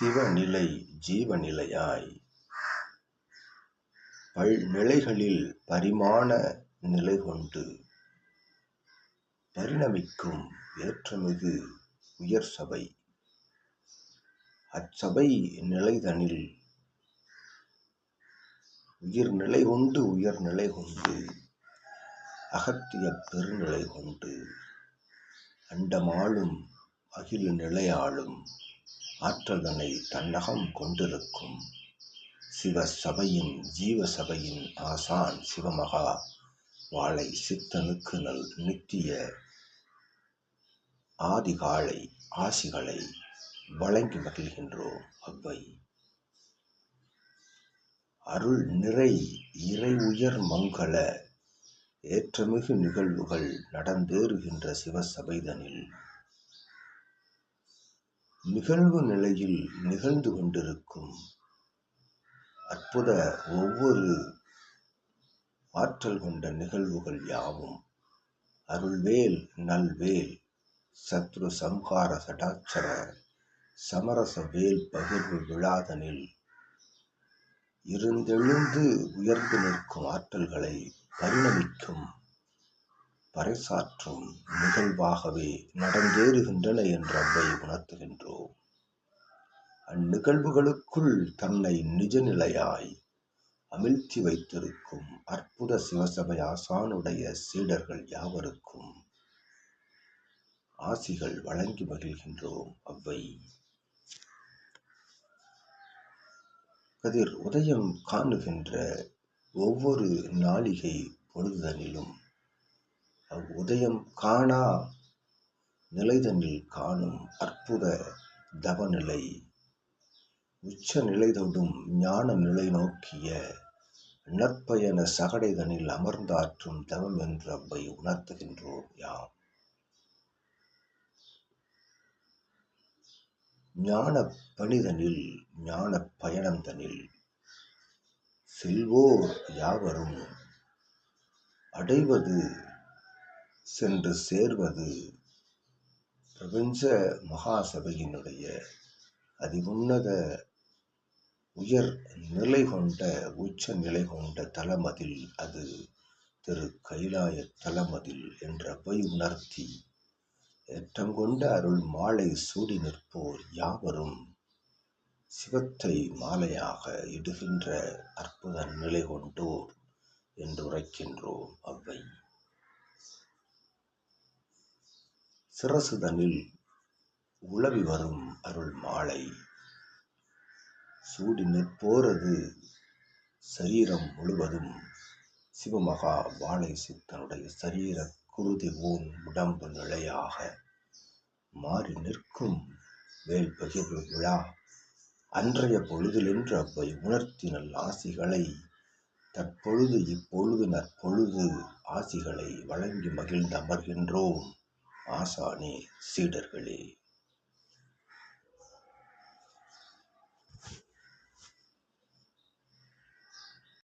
சிவநிலை ஜீவநிலையாய். பல்நிலைகளில் பரிமாண நிலை கொண்டு பரிணமிக்கும் ஏற்றமிகு உயர் சபை. அச்சபை நிலைதனில் உயிர்நிலை கொண்டு உயர்நிலை கொண்டு அகத்திய பெருநிலை கொண்டு அண்டமாளும் அகில நிலையாளும் ஆற்றல்தனை தன்னகம் கொண்டிருக்கும். சிவசபையின் ஜீவசபையின் ஆசான் சிவமகா வாழை சித்தனுக்கு நல் நித்திய ஆதிகாலை ஆசிகளை வழங்கி மகிழ்கின்றோம் அவ்வை. அருள் நிறை இறை உயர் மங்கள ஏற்றமிகு நிகழ்வுகள் நடந்தேறுகின்ற சிவசபைதனில் நிகழ்வு நிலையில் நிகழ்ந்து கொண்டிருக்கும் அற்புத ஒவ்வொரு ஆற்றல் கொண்ட நிகழ்வுகள் யாவும். அருள்வேல் நல்வேல் சத்ரு சம்ஹார சடாட்சர சமரச வேல் பகிர்வு விழாதனில் இருந்தெழுந்து உயர்ந்து நிற்கும் ஆற்றல்களை பரிணமிக்கும் பறைசாற்றும் நிகழ்வாகவே நடந்தேறுகின்றன என்று அவ்வை உணர்த்துகின்றோம். அந்நிகழ்வுகளுக்குள் தன்னை நிஜ நிலையாய் அமிழ்த்தி வைத்திருக்கும் அற்புத சிவசபை ஆசானுடைய சீடர்கள் யாவருக்கும் ஆசிகள் வழங்கி மகிழ்கின்றோம் அவ்வை. கதிர் உதயம் காணுகின்ற ஒவ்வொரு நாளிகை பொழுதனிலும் அவ் உதயம் காணா நிலைதனில் காணும் அற்புத தவநிலை. உச்ச நிலை தொடும் ஞான நிலை நோக்கிய நற்பயண சகடைதனில் அமர்ந்தாற்றும் தவம் என்று அவ்வை உணர்த்துகின்றோம் யாம். ஞான பணிதனில் ஞான பயணந்தனில் செல்வோர் யாவரும் அடைவது சென்று சேர்வது பிரபஞ்ச மகாசபையினுடைய அதிவுன்னத உயர் நிலை கொண்ட உச்ச நிலை கொண்ட தலமதில் அது திரு கைலாய தலமதில் என்ற பொய் உணர்த்தி ஏற்றம் கொண்ட அருள் மாலை சூடி நிற்போர் யாவரும் சிவத்தை மாலையாக இடுகின்ற அற்புத நிலை கொண்டோர் என்று உரைக்கின்றோம் அவ்வை. சிரசுதனில் உளவி வரும் அருள் மாலை. சூடி நிற்போரது சரீரம் முழுவதும் சிவமகா வாழை சித்தனுடைய சரீர குருதி ஓன் உடம்பு நிலையாக மாறி நிற்கும் வேல் பகிர்வு விழா. அன்றைய பொழுதிலென்று அவ்வை உணர்த்தினல் ஆசிகளை தற்பொழுது இப்பொழுது நற்பொழுது ஆசிகளை வழங்கி மகிழ்ந்து அமர்கின்றோம் ஆசானே சீடர்களே.